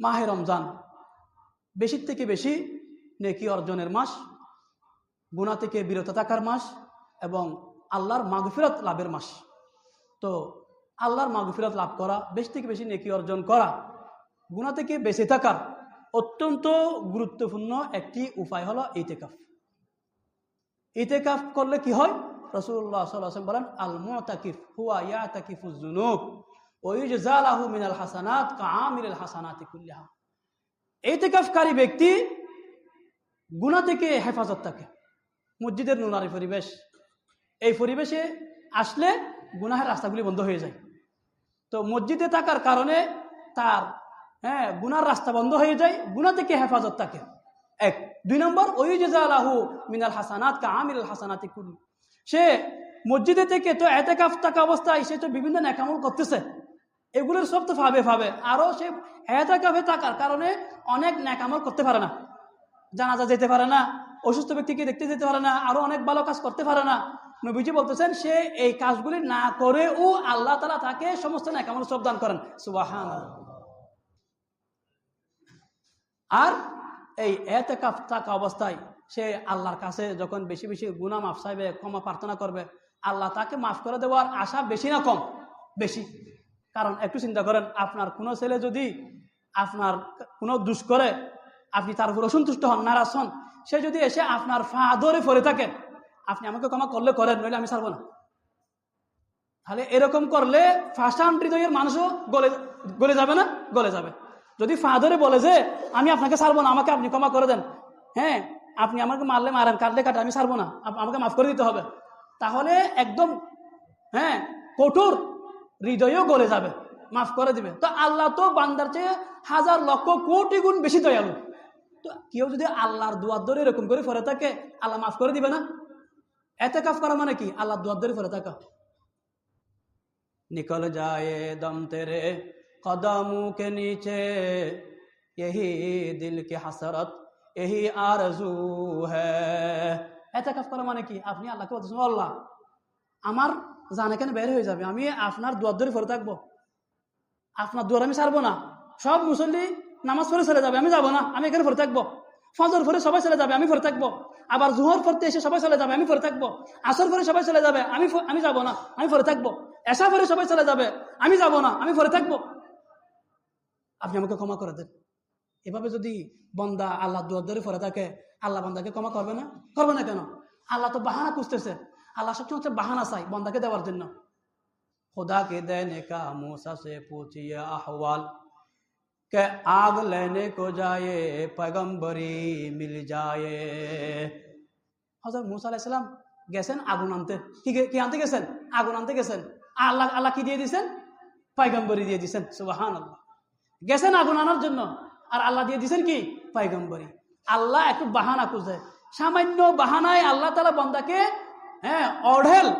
মাহে রমজান। বেশি থেকে বেশি নেকি অর্জনের মাস গুণা থেকে বিরত থাকার মাস এবং আল্লাহর মাগফিরত লাভের মাস। তো আল্লাহর মাগফিরত লাভ করা, বেশি থেকে বেশি নেকি অর্জন করা গুণা থেকে বেঁচে থাকার অত্যন্ত গুরুত্বপূর্ণ একটি উপায় হলো ইতেকাফ। ইতেকাফ করলে কি হয়? রসুল্লাহ সাল্লাম বলেন আল মুতাকিফ হুয়া ইয়া তাকিফুজুনুব ওয়ুজালাহু মিনাল হাসানাত কাআমিল হাসানাতি কুল্লিহা ইতেকাফকারী ব্যক্তি গুণা থেকে হেফাজত থাকে। মসজিদের নুনারি পরিবেশ, এই পরিবেশে আসলে গুনাহের রাস্তাগুলি বন্ধ হয়ে যায়। তো মসজিদে থাকার কারণে তার হ্যাঁ গুনার রাস্তা বন্ধ হয়ে যায়, গুণা থেকে হেফাজত থাকে। এক। দুই নম্বর ওইজালাহু মিনাল হাসানাত কা আমির হাসানাতি কুল সে মসজিদে থেকে তো এতেকাফ থাকা অবস্থায় সে তো বিভিন্ন ন্যাকামল করতেছে। এগুলোর সব তো ভাবে ভাবে। আরও সে এতেকাফে থাকার কারণে অনেক ন্যাকামল করতে পারে না। জানাজা যেতে পারে না, অসুস্থ ব্যক্তিকে দেখতে যেতে পারে না, আরও অনেক ভালো কাজ করতে পারে না। নবীজি বলতেছেন, সে এই কাজগুলি না করে ও আল্লাহ তালা তাকে সমস্ত ন্যাকামল সব দান করেন। সুবাহান আর এই এতেকাফ থাকা অবস্থায় সে আল্লাহর কাছে যখন বেশি বেশি গুণা মাফ চাইবে, ক্ষমা প্রার্থনা করবে, আল্লাহ তাকে মাফ করে দেওয়ার আশা বেশি না কম? বেশি। কারণ একটু চিন্তা করেন, আপনার কোনো ছেলে যদি আপনার কোনো দুষ করে, আপনি তার উপর অসন্তুষ্ট হন, নারাজ হন, সে যদি এসে আপনার ফা ধরে পড়ে থাকে, আপনি আমাকে ক্ষমা করলে করেন, নইলে আমি ছাড়বো না। তাহলে এরকম করলে ফাঁসান হৃদয়ের মানুষও গলে গলে যাবে না? গলে যাবে। যদি ফাদরে বলে যে, আমি আপনাকে ছাড়বো না, আমাকে আপনি ক্ষমা করে দেন। হ্যাঁ আপনি আমাকে মারলে মারেন কাটলে কাটে আমি ছাড়বো না। আমাকে মাফ করে দিতে হবে। তাহলে একদম হ্যাঁ কঠোর হৃদয়ও গলে যাবে, মাফ করে দিবে। তো আল্লাহ তো বান্দার চেয়ে হাজার লক্ষ কোটি গুণ বেশি দয়ালু। তো কেউ যদি আল্লাহর দুয়ার দরে এরকম করে ফেরে থাকে, আল্লাহ মাফ করে দিবে না? এতে কাফ করা মানে কি? আল্লাহ দুয়ার দরে ফেরে থাকা। নিকল যায় দম তেরে কদম কে নিচে, এহি দিল কে হাসরত, এহি আরজু হ্যাঁ এতে কাফ করা মানে কি? আপনি আল্লাহকে বলতেছেন আল্লাহ, আমার জানে কেন বের হয়ে যাবে। আমি আপনার দুয়ার ধরে ফেরে থাকব। আপনার দুয়ার আমি ছাড়বো না। সব মুসল্লি নামাজ পড়ে চলে যাবে, আমি যাব না, আমি এখানে ফেরে থাকব। ফজর ফরে সবাই চলে যাবে, আমি ফেরে থাকব। আবার জুহর ফরতে এসে সবাই চলে যাবে, আমি ফেরে থাকব। আসর ফরে সবাই চলে যাবে, আমি আমি যাব না, আমি ফেরে থাকব। এসা ফরে সবাই চলে যাবে, আমি যাব না, আমি ফেরে থাকব। আপনি আমাকে ক্ষমা করে দেন। এভাবে যদি বন্দা আল্লাহ দুয়ার ধরে ফরে থাকে, আল্লাহ বন্দাকে ক্ষমা করবে না? করবে না কেন? আল্লাহ তো বাহানা খুঁজতেছে। আল্লাহ সবচেয়ে হচ্ছে? বাহানা চাই বন্দাকে দেওয়ার জন্য। খোদাকে দেন কা আহওয়াল। কে আগ লেনে কো যায়, পয়গম্বরি মিল যায়। হজরত মুসা আলাইসালাম গেছেন আগুন আনতে। কি আনতে গেছেন? আগুন আনতে গেছেন। আল্লাহ আল্লাহ কি দিয়ে দিছেন? পাইগম্বরি দিয়ে দিছেন। সুবাহান আল্লাহ গেছেন আগুন আনার জন্য। আর আল্লাহ দিয়ে দিছেন কি? পাইগম্বরি আল্লাহ একটু বাহানা খুঁজে। সামান্য বাহানায় আল্লাহ তালা বন্দাকে হ্যাঁ অঢেল।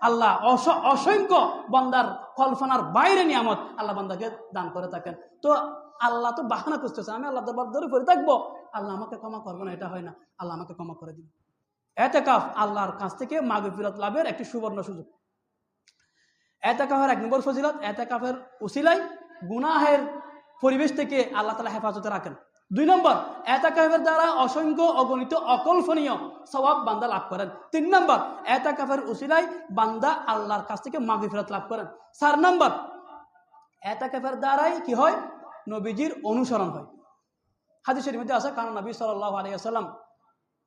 আল্লাহ অস- অসংখ্য বন্দার কল্পনার বাইরে নিয়ামত আল্লাহ বান্দাকে দান করে থাকেন। তো আল্লাহ তো বাহানা করতেছে আমি আল্লাহ দরবার ধরে পড়ে থাকব। আল্লাহ আমাকে ক্ষমা করব না এটা হয় না। আল্লাহ আমাকে ক্ষমা করে দিবে এতেকাফ আল্লাহর কাছ থেকে মাগে ফিরত লাভের একটি সুবর্ণ সুযোগ। এতে এতেকাফের এক নম্বর ফজিলত, এতেকাফের উসিলাই গুনাহের পরিবেশ থেকে আল্লাহ তালা হেফাজতে রাখেন। দুই নম্বর এতাকাফের দ্বারা অসংখ্য অগণিত অকল্পনীয় স্বভাব বান্দা লাভ করেন। তিন নম্বর এতাকাফের উসিলাই বান্দা আল্লাহর কাছ থেকে মাগে ফেরত লাভ করেন। চার নম্বর এতাকাফের দ্বারাই কি হয়? নবীজির অনুসরণ হয়। হাদিসের মধ্যে আছে, কারণ নবী সাল্লাহ আলিয়াল্লাম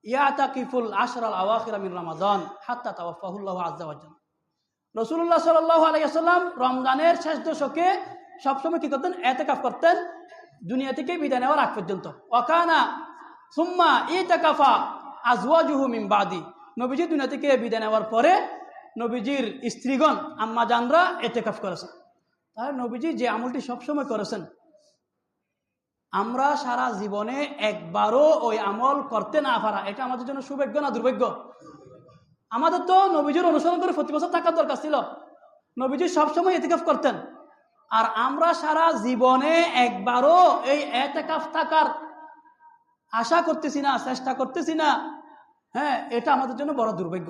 ইয়াতাকিফুল আশরাল আওয়াখির মিন রমাদান হাত্তা তাওয়াফাহুল্লাহ আজ্জা ওয়াজ্জাল রসুল্লাহ সাল্লাহ আলাইসাল্লাম রমজানের শেষ দশকে সবসময় কি করতেন? এতেকাফ করতেন। দুনিয়া থেকে বিদায় নেওয়ার আগ পর্যন্ত। অকানা সুম্মা ইতাকাফা আজওয়াজুহু মিন বাদি। নবীজি দুনিয়া থেকে বিদায় নেওয়ার পরে নবীজির স্ত্রীগণ আম্মা জানরা এতেকাফ করেছেন। তাহলে নবীজি যে আমলটি সবসময় করেছেন, আমরা সারা জীবনে একবারও ওই আমল করতে না পারা, এটা আমাদের জন্য সৌভাগ্য না দুর্ভাগ্য? আমাদের তো নবীজির অনুসরণ করে প্রতি বছর থাকার দরকার ছিল। নবীজি সবসময় এতেকাফ করতেন। আর আমরা সারা জীবনে একবারও এই এতেকাফ থাকার আশা করতেছি না, চেষ্টা করতেছি না। হ্যাঁ এটা আমাদের জন্য বড় দুর্ভাগ্য।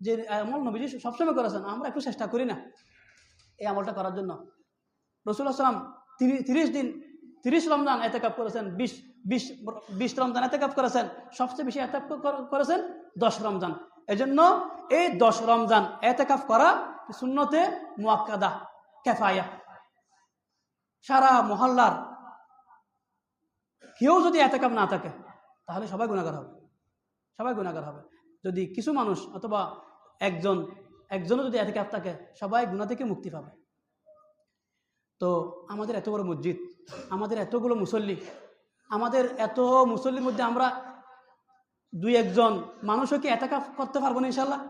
যে আমল নবীজি সবসময় করেছেন, আমরা একটু চেষ্টা করি না এই আমলটা করার জন্য। রসুল্লাহ সাল্লাম তিরিশ দিন, তিরিশ রমজান এতেকাপ করেছেন, বিশ বিশ বিশ রমজান এতেকাপ করেছেন, সবচেয়ে বেশি এতেকাপ করেছেন দশ রমজান। এজন্য এই দশ রমজান এতেকাফ করা শূন্যতে মুয়াক্কাদা। কেফায়া। সারা মহল্লার কেউ যদি এতেকাপ না থাকে, তাহলে সবাই গুণাগার হবে। সবাই গুণাগার হবে। যদি কিছু মানুষ অথবা একজন, একজনও যদি এতেকাপ থাকে, সবাই গুণা থেকে মুক্তি পাবে। তো আমাদের এত বড় মসজিদ, আমাদের এতগুলো মুসল্লি, আমাদের এত মুসল্লির মধ্যে আমরা দুই একজন মানুষও কি এতেকাফ করতে পারব না ইনশাল্লাহ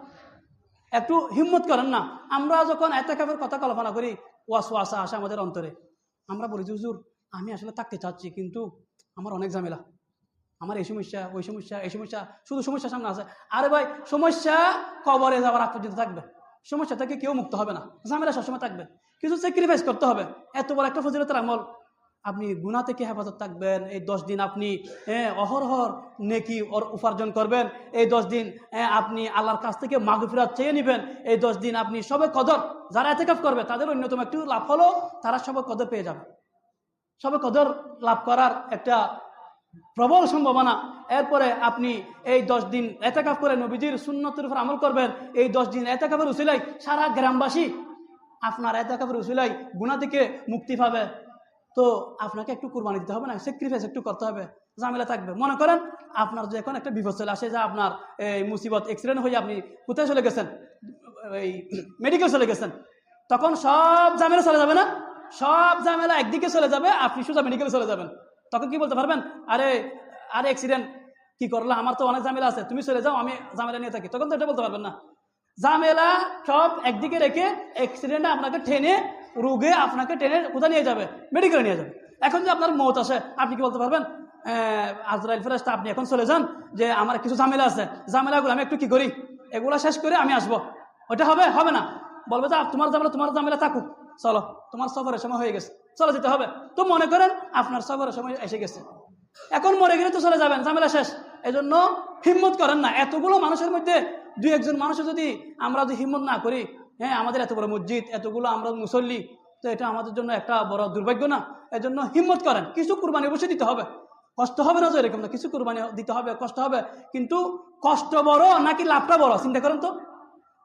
একটু হিম্মত করেন না। আমরা যখন এতেকাফের কথা কল্পনা করি ওয়াস ওয়াসা আসে আমাদের অন্তরে। আমরা বলি, হুজুর, আমি আসলে থাকতে চাচ্ছি, কিন্তু আমার অনেক ঝামেলা। আমার এই সমস্যা, ওই সমস্যা, এই সমস্যা, শুধু সমস্যা সামনে আছে। আরে ভাই, সমস্যা কবরে যাওয়ার আগ পর্যন্ত থাকবে। সমস্যা থেকে কেউ মুক্ত হবে না। ঝামেলা সবসময় থাকবে। কিছু স্যাক্রিফাইস করতে হবে। এত বড় একটা ফজিলতের আমল। আপনি গুণা থেকে হেফাজত থাকবেন। এই দশ দিন আপনি অহরহর নেকি ওর উপার্জন করবেন। এই দশ দিন আপনি আল্লাহর কাছ থেকে মাগফিরাত চেয়ে নেবেন। এই দশ দিন আপনি সবে কদর, যারা এতেকাফ করবে, তাদের অন্যতম একটু লাভ হলো, তারা সবে কদর পেয়ে যাবে। সবে কদর লাভ করার একটা প্রবল সম্ভাবনা। এরপরে আপনি এই দশ দিন এতেকাফ করে নবীজির সুন্নতের উপর আমল করবেন। এই দশ দিন এতেকাফের উসিলাই সারা গ্রামবাসী আপনার এতেকাফের উসিলাই গুণা থেকে মুক্তি পাবে। তো আপনাকে একটু কুরবানি দিতে হবে না স্যাক্রিফাইস একটু করতে হবে, ঝামেলা থাকবে। মনে করেন আপনার যে এখন একটা বিপদ চলে আসে, যে আপনার এই মুসিবত অ্যাক্সিডেন্ট হয়ে আপনি কোথায় চলে গেছেন? এই মেডিকেল চলে গেছেন। তখন সব ঝামেলা চলে যাবে না? সব ঝামেলা একদিকে চলে যাবে, আপনি সোজা মেডিকেলে চলে যাবেন। তখন কি বলতে পারবেন? আরে আরে অ্যাক্সিডেন্ট কি করলে? আমার তো অনেক ঝামেলা আছে, তুমি চলে যাও, আমি ঝামেলা নিয়ে থাকি। তখন তো এটা বলতে পারবেন না। ঝামেলা সব একদিকে রেখে অ্যাক্সিডেন্টে আপনাকে টেনে রোগে আপনাকে টেনে কোথায় নিয়ে যাবে? মেডিকেলে নিয়ে যাবে। এখন যে আপনার মত আছে, আপনি কি বলতে পারবেন? আজরাইল ফেরাস্তা আপনি এখন চলে যান, যে আমার কিছু ঝামেলা আছে। ঝামেলাগুলো আমি একটু কি করি? এগুলো শেষ করে আমি আসব। ওটা হবে? হবে না। বলবে যে তোমার ঝামেলা তোমার ঝামেলা থাকুক। চলো, তোমার সফরের সময় হয়ে গেছে। চলে যেতে হবে। তো মনে করেন, আপনার সফরের সময় এসে গেছে। এখন মরে গেলে তো চলে যাবেন, ঝামেলা শেষ। এজন্য হিম্মত করেন না। এতগুলো মানুষের মধ্যে দুই একজন মানুষের যদি আমরা যদি হিম্মত না করি হ্যাঁ আমাদের এত বড় মসজিদ, এতগুলো আমরা মুসল্লি, তো এটা আমাদের জন্য একটা বড় দুর্ভাগ্য না? এজন্য হিম্মত করেন, কিছু কুরবানি অবশ্যই দিতে হবে। কষ্ট হবে না তো এরকম না, কিছু কুরবানি দিতে হবে, কষ্ট হবে। কিন্তু কষ্ট বড় নাকি লাভটা বড়, চিন্তা করেন তো।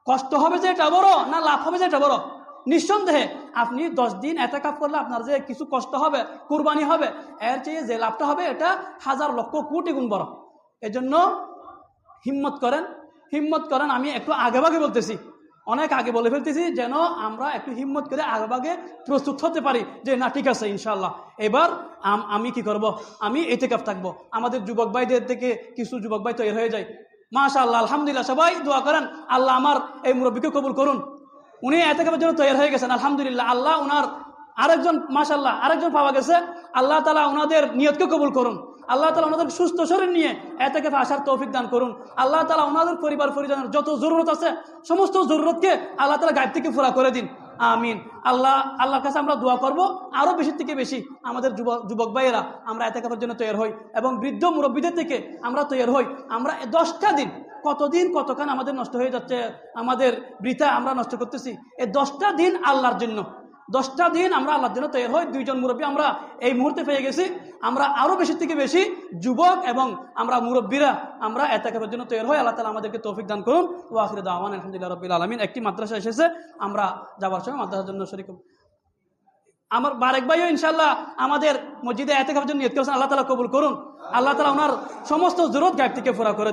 কষ্ট হবে যে এটা বড় না লাভ হবে যে এটা বড়? নিঃসন্দেহে আপনি দশ দিন এত কাপ করলে আপনার যে কিছু কষ্ট হবে, কুরবানি হবে, এর চেয়ে যে লাভটা হবে এটা হাজার লক্ষ কোটি গুণ বড়। এজন্য হিম্মত করেন হিম্মত করেন, আমি একটু আগেভাগে বলতেছি। অনেক আগে বলে ফেলতেছি যেন আমরা একটু হিম্মত করে আগেভাগে প্রস্তুত হতে পারি যে না, ঠিক আছে ইনশাল্লাহ এবার আমি কি করব? আমি এতে কাপ থাকব। আমাদের যুবক ভাইদের থেকে কিছু যুবক ভাই তৈরি হয়ে যায়। মাশা আল্লাহ আলহামদুলিল্লাহ, সবাই দোয়া করেন, আল্লাহ আমার এই মুরব্বীকে কবুল করুন। উনি এতে কাপের জন্য তৈরি হয়ে গেছেন, আলহামদুলিল্লাহ। আল্লাহ উনার আরেকজন মাশাল্লাহ আরেকজন পাওয়া গেছে। আল্লাহ তালা ওনাদের নিয়তকে কবুল করুন। আল্লাহ তালা ওনাদের সুস্থ শরীর নিয়ে এতে কাপে আসার তৌফিক দান করুন। আল্লাহ তালা ওনাদের পরিবার, পরিজনের যত জরুরত আছে, সমস্ত জরুরতকে আল্লাহ তালা গায়েব থেকে ফুরা করে দিন। আমিন। আল্লাহ, আল্লাহর কাছে আমরা দোয়া করব আরও বেশি থেকে বেশি আমাদের যুবক যুবক ভাইয়েরা আমরা এতে কাপের জন্য তৈরি হই এবং বৃদ্ধ মুরব্বীদের থেকে আমরা তৈরি হই। আমরা দশটা দিন, কতদিন কতক্ষণ আমাদের নষ্ট হয়ে যাচ্ছে, আমাদের বৃথা আমরা নষ্ট করতেছি এই দশটা দিন আল্লাহর জন্য। দশটা দিন আমরা আল্লাহর জন্য তৈরি হই দুইজন মুরব্বী আমরা এই মুহূর্তে পেয়ে গেছি। আমরা আরও বেশি থেকে বেশি যুবক এবং আমরা মুরব্বীরা আমরা এতাকাবের জন্য তৈরি হই আল্লাহ তালা আমাদেরকে তৌফিক দান করুন। ও আখির দাওয়ান আলহামদুলিল্লাহ রবিল আলমিন। একটি মাদ্রাসা এসেছে, আমরা যাওয়ার সময় মাদ্রাসার জন্য শরিক আমার বারেক ভাইও ইনশাল্লাহ আমাদের মসজিদে এতে জন্য নিয়ত করেছেন। আল্লাহ তালা কবুল করুন। আল্লাহ তালা ওনার সমস্ত জরুরত গাইব থেকে ফোরা করে